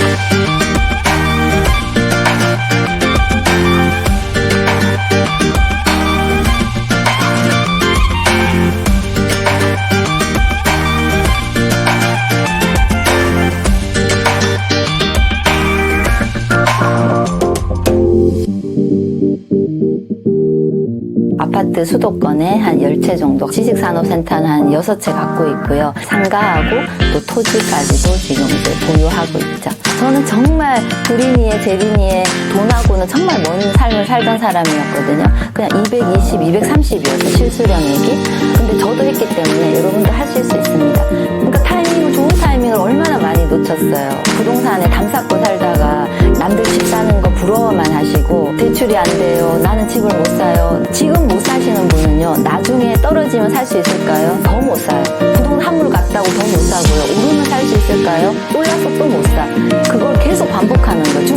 Thank 아파트 수도권에 한 10채 정도, 지식산업센터는 한 6채 갖고 있고요. 상가하고 또 토지까지도 지금 이제 보유하고 있죠. 저는 정말 그린이의 제린이의 돈하고는 정말 먼 삶을 살던 사람이었거든요. 그냥 220, 230이었어요. 실수령액이. 근데 저도 했기 때문에 여러분도 하실 수 있습니다. 그러니까 타이밍을, 좋은 타이밍을 얼마나 많이 놓쳤어요. 부동산에 담 쌓고 살다가 남들 집 사는 거 부러워만 하시고 대출이 안 돼요. 나는 집을 못 사요. 지금 떨어지면 살 수 있을까요? 더 못 사요. 부동산 한물 갔다고 더 못 사고요. 오르면 살 수 있을까요? 올라서 또 못 사. 그걸 계속 반복하는 거죽